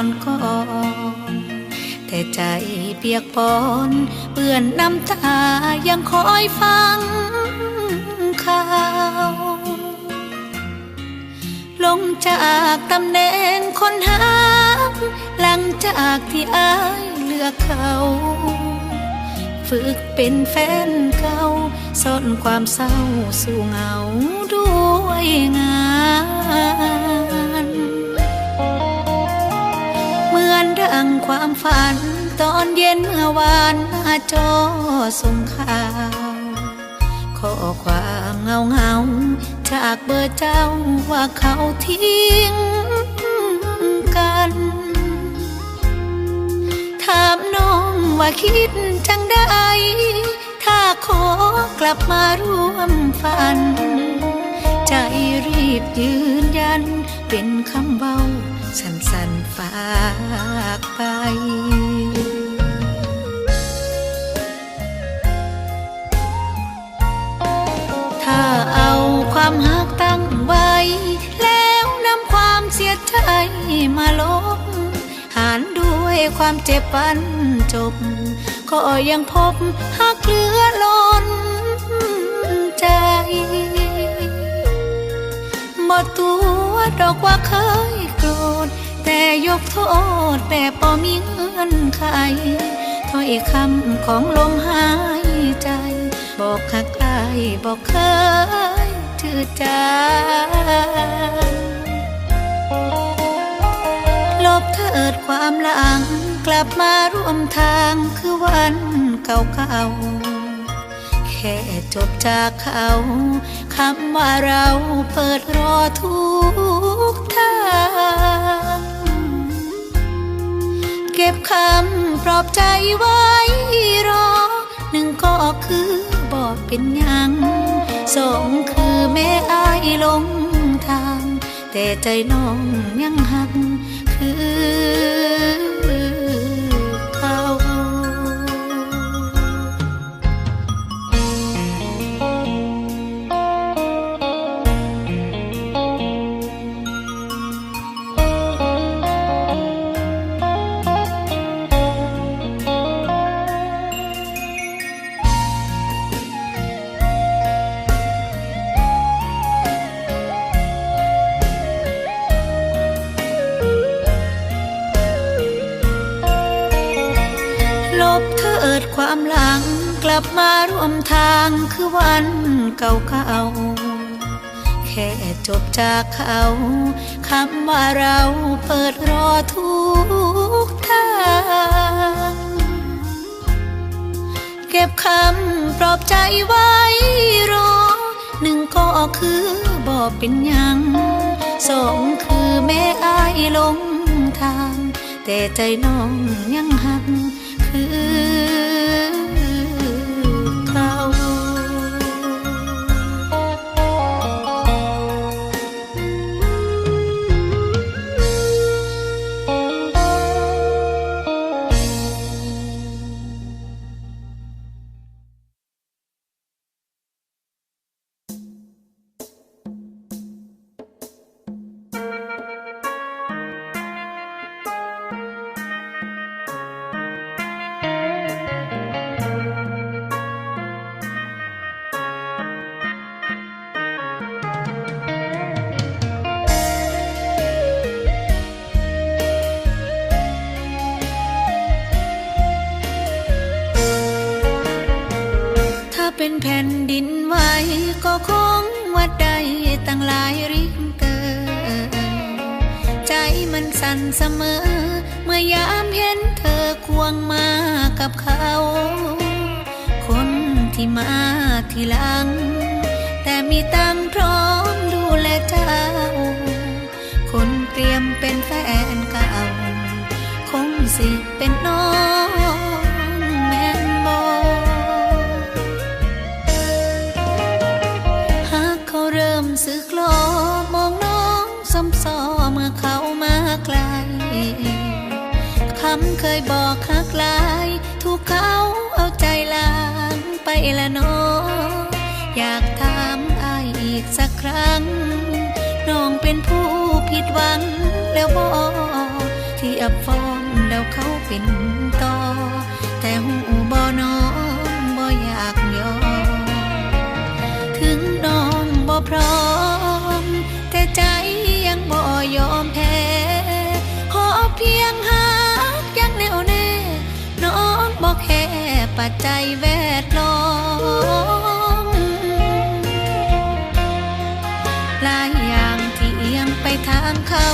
ก่อนก่อนแต่ใจเปียกปอนเปื่อนน้ำตายังคอยฟังข่าวลงจากตำแหน่งคนหาหลังจากที่อายเลือกเขาฝึกเป็นแฟนเก่าซ่อนความเศร้าสู่เหงาด้วยงาน มือนดังความฝัน ตอนเย็นเมื่อวานหน้าจอส่งข่าวข้อความเงาเงาๆจากเบอร์เจ้าว่าเขาทิ้งกัน ถามน้องว่าคิดจังได้ ถ้าขอกลับมาร่วมฝัน ใจรีบยืนยันเป็นคำเบา ฝากไปถ้าเอาความหักตั้งไว้ แล้วนำความเสียใจมาลบหารด้วยความเจ็บปันจบ ก็ยังพบหักเหลือล้นใจหมดตัวดอกว่าเคยโกรธ แต่ยกโทษแบบบ่มีเงื่อนไขถ้อยคำของลมหายใจ บอกหักใครบอกเคยถือใจลบเถิดความหลังกลับมาร่วมทางคือวันเก่าๆ แค่จบจากเขาคำว่าเราเปิดรอทุกทาง เก็บคำปลอบใจไว้รอหนึ่งก็คือบอกเป็นยังสองคือแม่อายลงทาง แต่ใจน้องยังหักคือ ลับมาร่วมทางคือวันเก่าๆแค่จบจากเขาคำว่าเราเปิดรอทุกทางเก็บคำปลอบใจไว้รอหนึ่งก็คือบอกเป็นยังสองคือแม่อายลงทาง แต่ใจน้องยังหัก เสมอ เมื่อยามเห็นเธอควงมากับเขา คนที่มาทีหลัง แต่มีตังพร้อมดูแลเจ้า คนเตรียมเป็นแฟนเก่า คงสิเป็นน้อง มาไกลคำเคยบอกหักลายถูกเขาเอาใจล้างไปละน้ออยากถามอายอีกสักครั้ง น้องเป็นผู้ผิดหวังแล้วบอที่อับฟอมแล้วเขาเป็นต่อแต่หู ปัจจัยแวดล้อมหลายอย่างที่เอียงไปทางเขา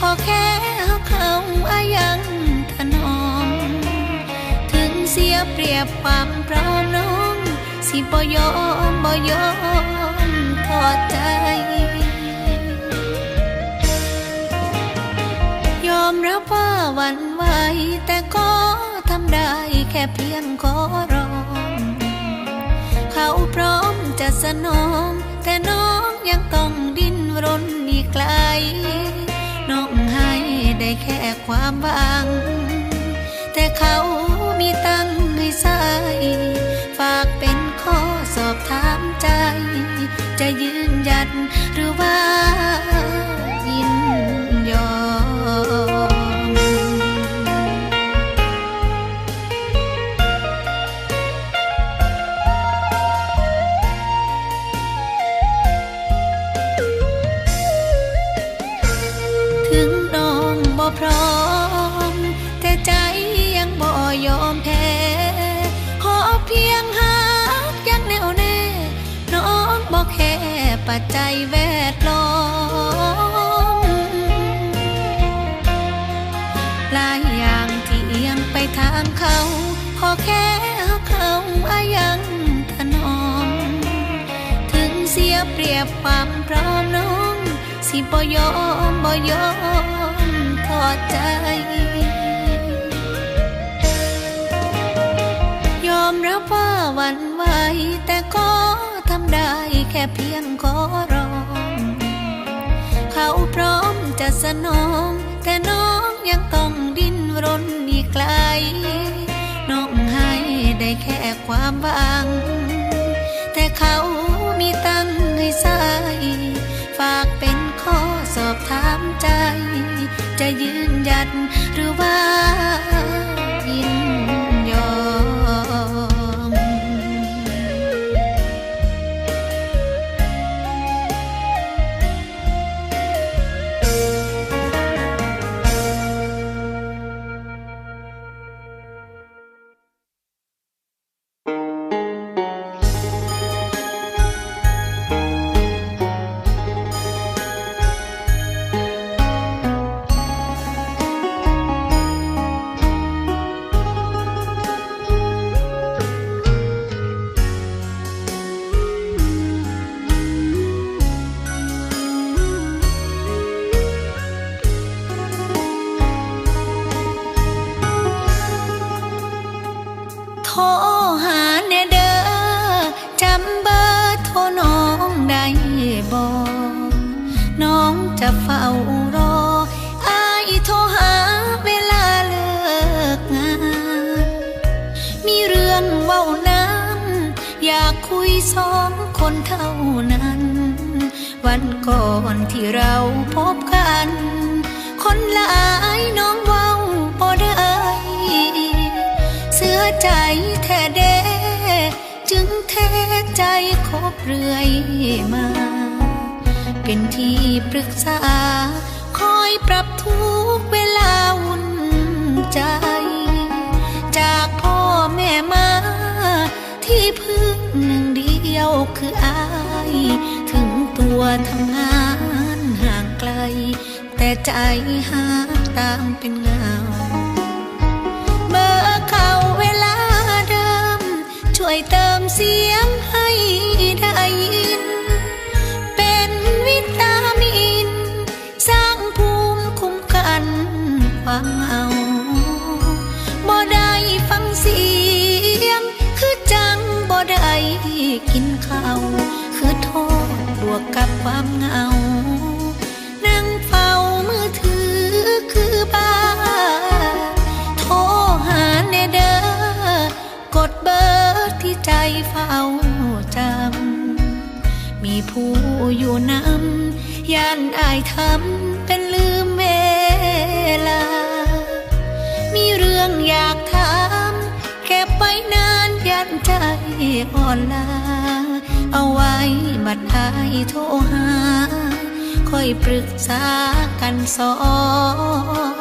ขอแค่เขาอายังถนอม ถึงเสียเปรียบความพร้อมน้อง สิบ่ยอมบ่ยอมทอดใจยอมรับว่าวันไหวแต่ก็ทำได้แค่เพียงขอ พร้อมจะสนอง แต่น้องยังต้องดิ้นรนอีกไกล น้องให้ได้แค่ความหวัง แต่เขามีตั้งให้ใส่ฝากเป็นข้อสอบถามใจ จะยืนหยัดหรือว่ายิน ปัจจัยแวดล้อมหลายอย่างที่เอียงไปทางเขาขอแค่เขาอายังถนอม ถึงเสียเปรียบความพร้อมน้อง สิบ่ยอมบ่ยอมทอดใจยอมรับว่าวันไหวแต่ก็ทำได้แค่เพียง จะสนอง แต่น้องยังต้องดิ้นรนอีกไกล น้องให้ได้แค่ความหวัง แต่เขามีตั้งให้ใส่ฝากเป็นข้อสอบถามใจ จะยืนยันหรือว่ายินารออายโทรหาเวลาเลิกงาน มีเรื่องเว้านั้น อยากคุยสองคนเท่านั้น วันก่อนที่เราพบกัน คนหลายน้องเว้าบ่ได้เสื้อใจแท้เดจึงแท้ใจคบเรื่อยมา เป็นที่ปรึกษา คอยปรับทุกเวลาวุ่นใจ จากพ่อแม่มา ที่พึ่งหนึ่งเดียวคืออาย ถึงตัวทำงานห่างไกล แต่ใจหาตามเป็นเงาเบอร์เข้าเวลาเดิม ช่วยเติมเสียงให้ได้ยินามเหาบ่ได้ฟังเสียง คือจังบ่ได้กินข้าวคือโทษบวกกับความเหงา นั่งเฝ้ามือถือคือบ้า โทรหาแนเด้อกดเบอร์ที่ใจเฝ้าจำ มีผู้อยู่นำย่านอายทำเป็นลืมเวลา มีเรื่องอยากถามเก็บไว้นานยันใจอ่อนลา เอาไว้บัดอายโทรหา ค่อยปรึกษากันสอง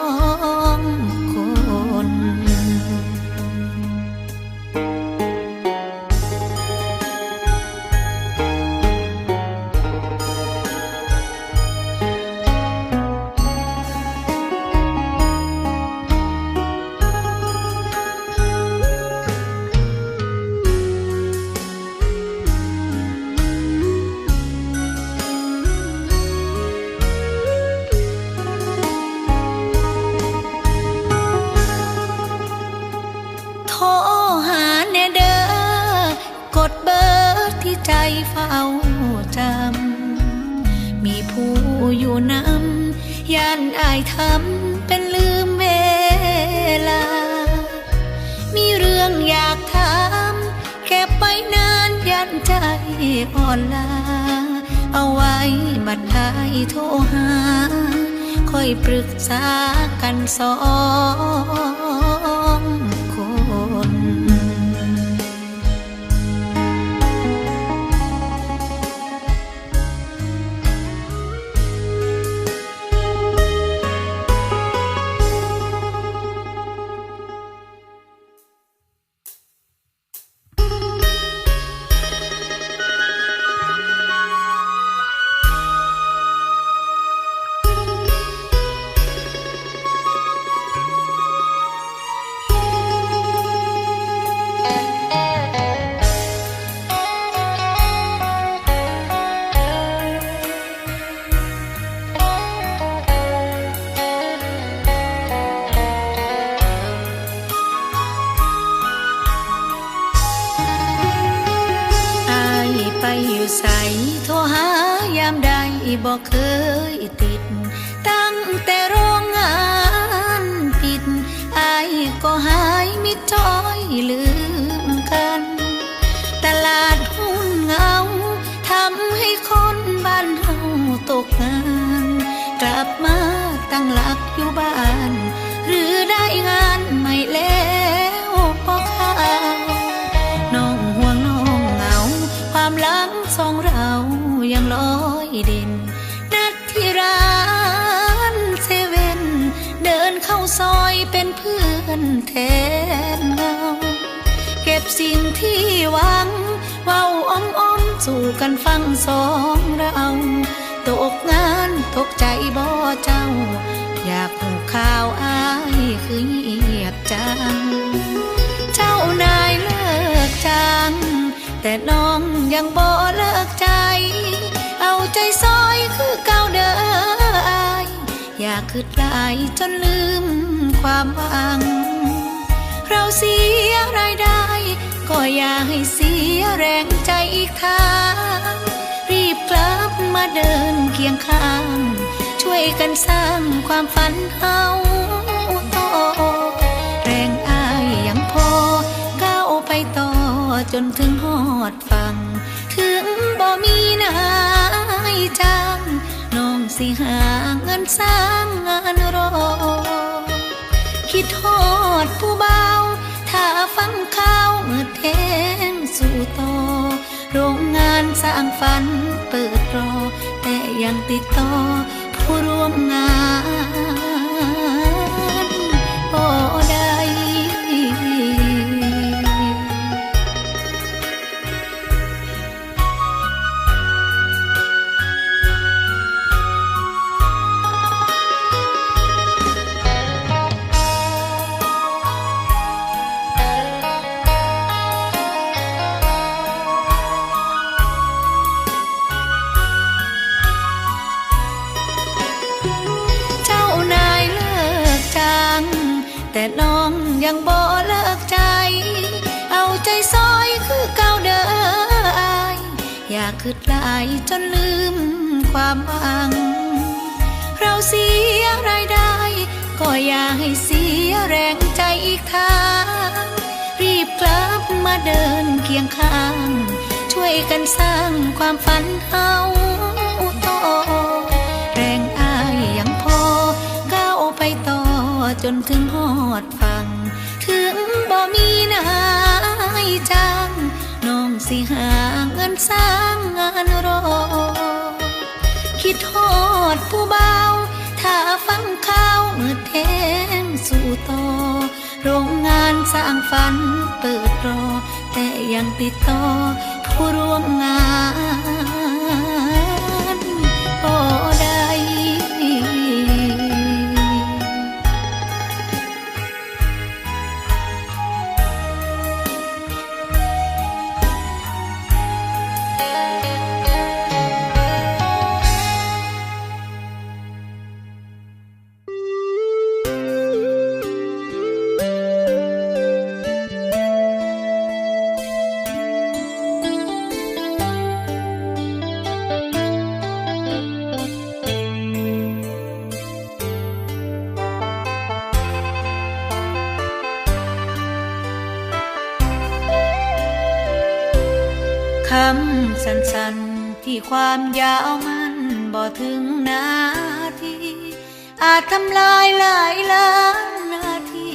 ใจเฝ้าจำ มีผู้อยู่นำย่านอายทำเป็นลืมเวลา มีเรื่องอยากถามเก็บไว้นานยันใจอ่อนลา เอาไว้บัดอายโทรหา ค่อยปรึกษากันสอง มิดจอยลืมกัน ตลาดหุ้นเงาทำให้คนบ้านเราตกงาน กลับมาตั้งหลักอยู่บ้าน หรือได้งานใหม่แล้ว ซอยเป็นเพื่อนแทนเงา เก็บสิ่งที่หวัง เว้าอ้อมอ้อมสู่กันฟังสองเราตกงานตกใจบ่เจ้า อยากหูข่าวอายคือเงียบจัง เจ้านายเลิกจัง แต่น้องยังบ่เลิกใจ เอาใจซอยคือเก่าเด้อ อยากคืดลายจนลืมความหวัง เราเสียรายได้ ก็อย่าให้เสียแรงใจอีกทาง รีบกลับมาเดินเคียงข้าง ช่วยกันสร้างความฝันเฮาต่อแรงอายยังพอก้าวไปต่อจนถึงหอดฝั่งถึงบ่มีนายจ้าง สิหาเงินสร้างงานรอ คิดทอดผู้เบา ถ้าฟังข่าวเมื่อแทงสู่ต่อ โรงงานสร้างฝันเปิดรอ แต่ยังติดต่อผู้ร่วมงาน คืดหลายจนลืมความหวัง เราเสียไรได้ ก็อย่าให้เสียแรงใจอีกทาง รีบกลับมาเดินเคียงข้าง ช่วยกันสร้างความฝันเฮาต่อแรงอายยังพอก้าวไปต่อจนถึงหอดฟัง ถึงบ่มีนายจ้ง สิหาเงินสร้างงานรอ คิดทอดผู้เบา ถ้าฟังข่าวมืดแทงสู่ต่อ โรงงานสร้างฝันเปิดรอ แต่ยังติดต่อผู้ร่วมงาน สั้นที่ความยาวมันบ่ถึงนาที อาจทำลายหลายล้านนาที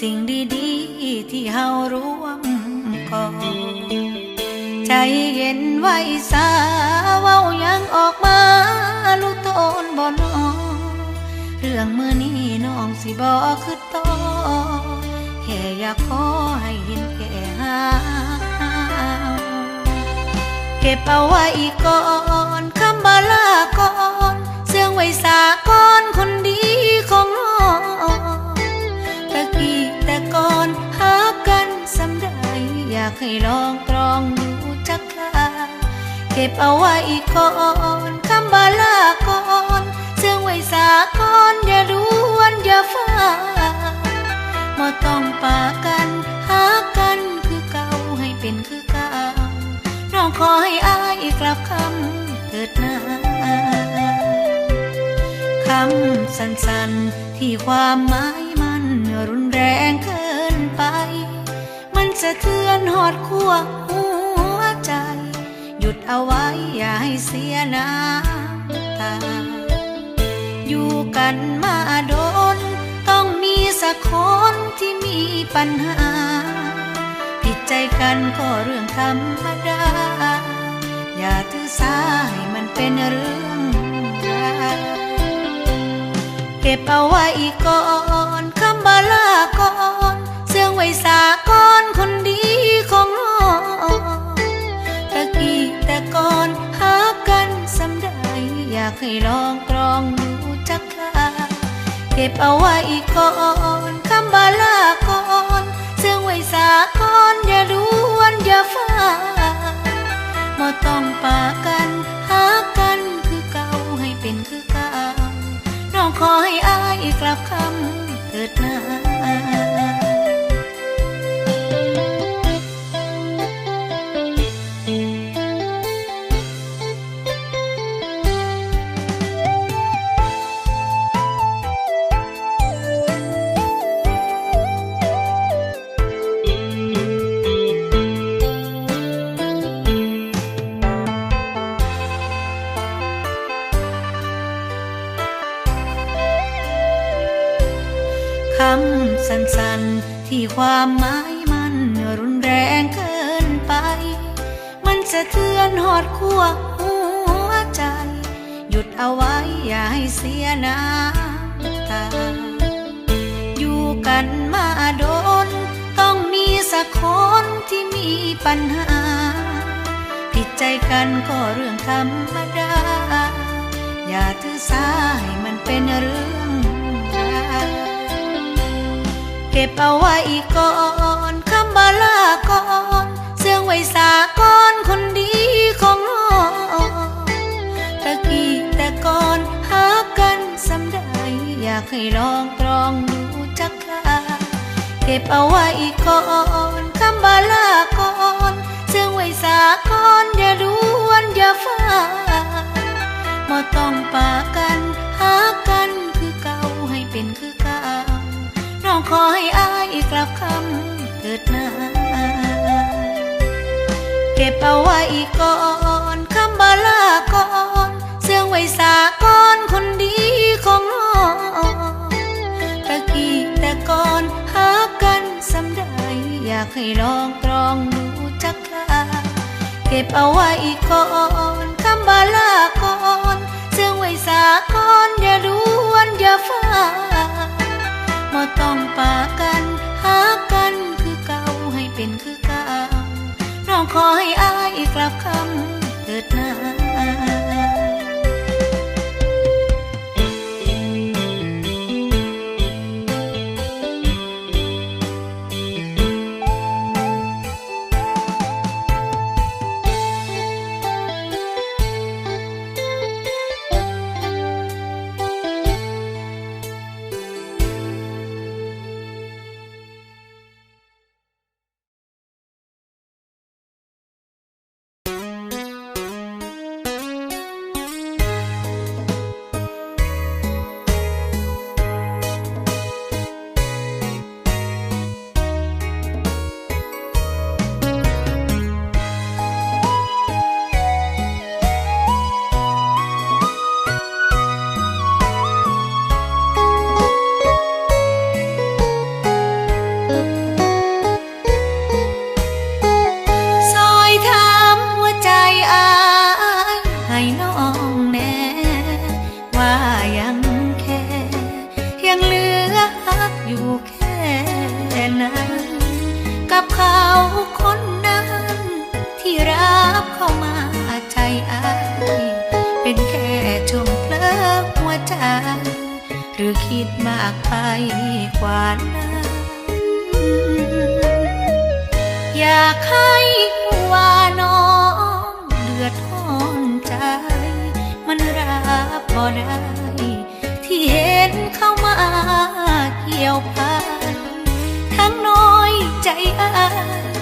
สิ่งดีๆที่เฮาร่วมก่อใจเย็นไว้สาเว้ายังออกมาลูกโตนบ่นอเรื่องมือนี้น้องสิบ่คือต่อแค่อยากขอให้เห็นแก่หา เก็บเอาไว้ก่อนคำบาลาก่อนเสื่องไว้สาก่อนคนดีของน้องตะกี้แต่ก่อนหากันสำได้อยากให้ลองตรองดูจักคาเก็บเอาไว้ก่อนคำบาลาก่อนเสื่องไว้สาก่อนอย่าด่วนอย่าฟ้าบ่ต้องปากันหากัน ขอให้อายกลับคำเถิดนาคำสั้นๆที่ความหมายมันรุนแรงเกินไป มันสะเทือนหอดขั้วหัวใจ หยุดเอาไว้อย่าให้เสียน้ำตา อยู่กันมาโดน ต้องมีสักคนที่มีปัญหา ผิดใจกันก็เรื่องธรรมดา อย่าถือสาให้มันเป็นเรื่องราวเก็บเอาไว้ก่อนคำบาลาก่อนเสื่องไว้สาก่อนคนดีของน้องตะกี้แต่ก่อนหากันสำได้อยากให้ลองตรองดูจักคาเก็บเอาไว้ก่อนคำบาลาก่อนเสื่องไว้สาก่อนอย่าด่วนอย่าฟ้า บ่ต้องปากันหากันคือเก่าให้เป็นคือเก่าน้องขอให้อายกลับคำเถิดนาำสั้นๆ ที่ความหมายมันรุนแรงเกินไป มันสะเทือนหอดขั้วหัวใจ หยุดเอาไว้อย่าให้เสียน้ำตา อยู่กันมาโดน ต้องมีสักคนที่มีปัญหา ผิดใจกันก็เรื่องธรรมดา อย่าถือสาให้มันเป็นเรื่องราว เก็บเอาไว้ก่อนคำบาลาก่อนเสื่องไว้สาก่อนคนดีของน้องตะกี้แต่ก่อนหากันสำได้อยากให้ลองตรองดูจักคาเก็บเอาไว้ก่อนคำบาลาก่อนเสื่องไว้สาก่อนอย่าด่วนอย่าฟ้าบ่ต้องปากันหากัน ขอให้อายกลับคำเกิดนาเก็บเอาไว้ก่อนคำบาลาก่อนเสื่องไว้สาก่อนคนดีของน้องตะกี้แต่ก่อนหากันสำได้อยากให้ลองตรองดูจักคาเก็บเอาไว้ก่อนคำบาลาก่อนเสื่องไว้สาก่อนอย่าดูวันอย่าฟ้า บ่ต้องปากันหากันคือเก่าให้เป็นคือเก่าน้องขอให้อายกลับคำเถิดนา ที่เห็นเข้ามาเกี่ยวพันทั้งน้อยใจอาย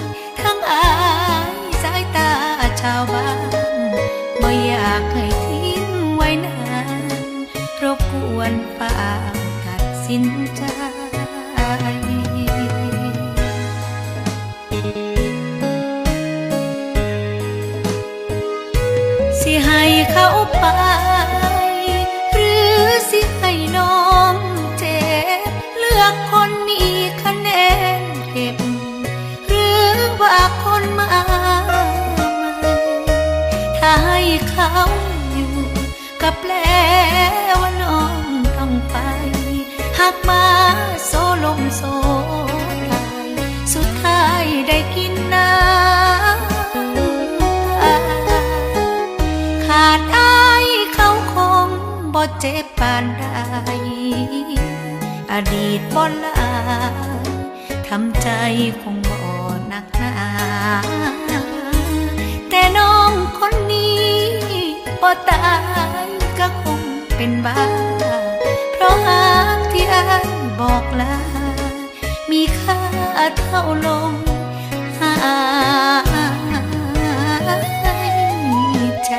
โซลมโซลายสุดท้ายได้กินน้ำตาขาดอายเขาคงบ่เจ็บปานใดอดีตบ่ลาทำใจคงบ่หนักหนาแต่น้องคนนี้บ่ตายก็คงเป็นบ้าเพราะหากที่อาย บอกลา มีค่าเท่าลมหายใจ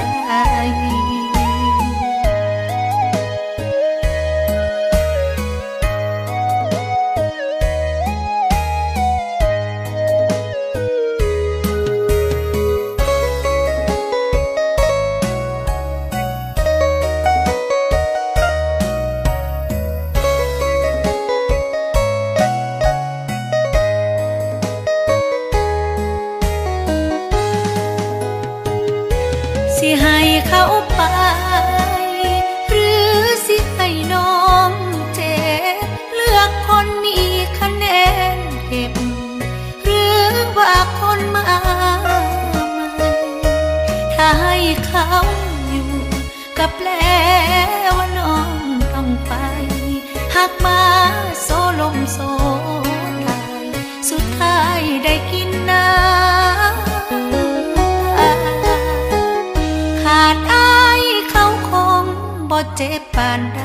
เจ็บปานใด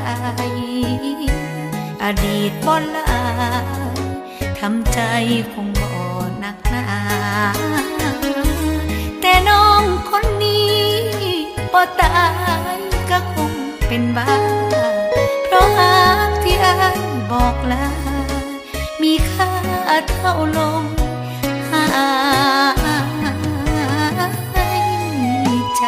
อดีตบ่ลาทำใจคงบ่หนักหนาแต่น้องคนนี้บ่ตายก็คงเป็นบ้า เพราะหากที่อายบอกลา มีค่าเท่าลมหายใจ